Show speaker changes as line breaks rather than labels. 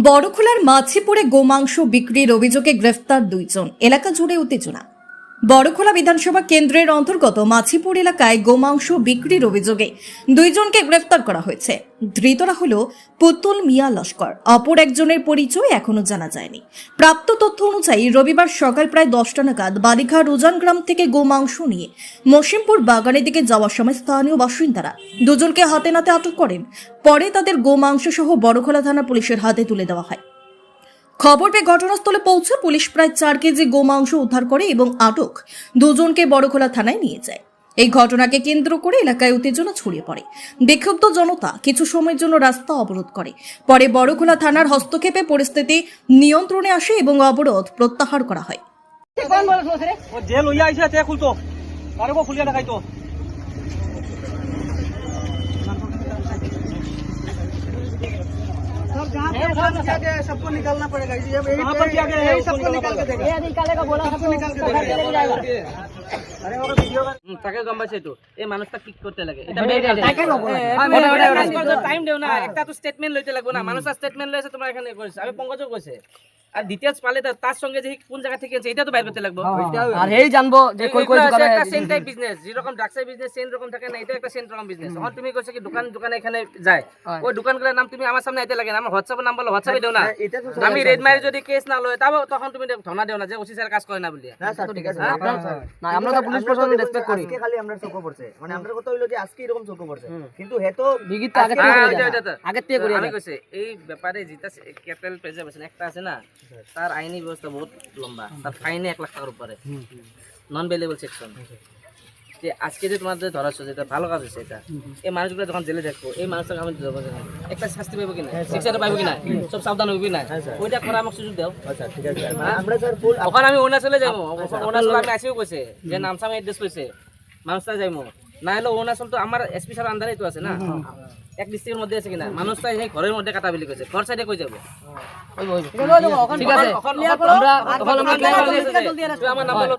বড়খোলার মাছিপুরে গোমাংস বিক্রির অভিযোগে গ্রেফতার দুইজন। এলাকা জুড়ে উত্তেজনা। বড়খোলা বিধানসভা কেন্দ্রের অন্তর্গত মাছিপুর এলাকায় গোমাংস বিক্রির অভিযোগে দুইজনকে গ্রেফতার করা হয়েছে। ধৃতরা হল পুতুল মিয়া লস্কর। অপর একজনের পরিচয় এখনও জানা যায়নি। প্রাপ্ত তথ্য অনুযায়ী রবিবার সকাল প্রায় দশটা নাগাদ বালিঘাট উজান গ্রাম থেকে গোমাংস নিয়ে মসিমপুর বাগানের দিকে যাওয়ার সময় স্থানীয় বাসিন্দারা দুজনকে হাতে নাতে আটক করেন। পরে তাদের গোমাংস সহ বড়খোলা থানা পুলিশের হাতে তুলে দেওয়া হয়। খবর পেয়ে ঘটনাস্থলে পৌঁছে পুলিশ প্রায় চার কেজি গোমাংস উদ্ধার করে এবং আটক দুজনকে বড়খোলা থানায় নিয়ে যায়। এই ঘটনাকে কেন্দ্র করে এলাকায় উত্তেজনা ছড়িয়ে পড়ে। বিক্ষুব্ধ জনতা কিছু সময়ের জন্য রাস্তা অবরোধ করে। পরে বড়খোলা থানার হস্তক্ষেপে পরিস্থিতি নিয়ন্ত্রণে আসে এবং অবরোধ প্রত্যাহার করা হয়।
सबको निकालना पड़ेगा ये यही
कहाँ पर किया गया है?
यही
उसको
सबको निकाल के देगा
ये निकालेगा बोला
सबको निकाल के देगा अरे वो वीडियो का
হুম, তাকে গম পাইছে তো এই মানুষটা কি করতে লাগে এটা
তাকে নব না।
টাইম দেও না একটা তো স্টেটমেন্ট লইতে লাগবে না মানুষের স্টেটমেন্ট লইছে তোমার এখানে কইছে আমি পঙ্কজও কইছে আর ডিটেইলস পালে তার সঙ্গে যে কোন জায়গা থেকে আছে এটা তো বাইর করতে লাগবে।
আর এই জানব যে কই কই দোকানে
একটা সেম টাইপ বিজনেস যেরকম ড্রাগসের বিজনেস সেম রকম থাকে না এটা একটা সেম রকম বিজনেস এখন তুমি কইছো কি দোকান দোকানে এখানে যায়। ওই দোকানগুলোর নাম তুমি আমার সামনে আইতে লাগে না আমার হোয়াটসঅ্যাপের নাম বলো হোয়াটসঅ্যাপে দেও না। আমি রেড মারি যদি কেস না লয় তাও তখন তুমি ধনা দেও না যে ওসি স্যার কাজ করে না বলি
না স্যার ঠিক আছে।
হ্যাঁ?
না আমরা তো পুলিশ প্রশাসন রেসপেক্ট করি।
আজকে খালি আমরা চোখ পড়ছে। মানে আমরা কথা হইল যে আজকে এরকম চোখ পড়ছে। কিন্তু
বিগিত তো আগে
হ্যাঁ,
থেকে। আগের থেকে করে
আমি কইছে এই ব্যাপারে যেটা ক্যাপিটাল প্রেজার্ভেশন একটা আছে না তার আইনি ব্যবস্থা বহুত লম্বা। তার ফাইনে এক লাখ টাকার উপরে। নন ভেলেবল সেকশন যে আজকে যে তোমাদের ধরা হচ্ছে যেটা ভালো কাজ হচ্ছে এটা এই মানুষগুলো যখন জেলে দেখব এই মানুষটাকে আমি না। একটা শাস্তি পাবো কিনা শিক্ষাটা পাবো কিনা সব সাবধান হবি না? ওইটা করা আমাকে সুযোগ দাও।
আচ্ছা ঠিক আছে। আমরা স্যার ফুল
ওখানে আমি অরুণাচলে যাব। অরুণাচল আমি আসিও কইছে। যে নামসামে এড্রেস কইছে। মানুষটা যাইমো না হলে অরুণাচল তো আমার এসপি স্যার আন্দারেই তো আছে না এক ডিস্ট্রিক্টের মধ্যে আছে কিনা মানুষটা সেই ঘরের মধ্যে কাটা বিলি কইছে ঘর সাইডে কই যাব
ঠিক আছে আমরা তখন
নাম বলো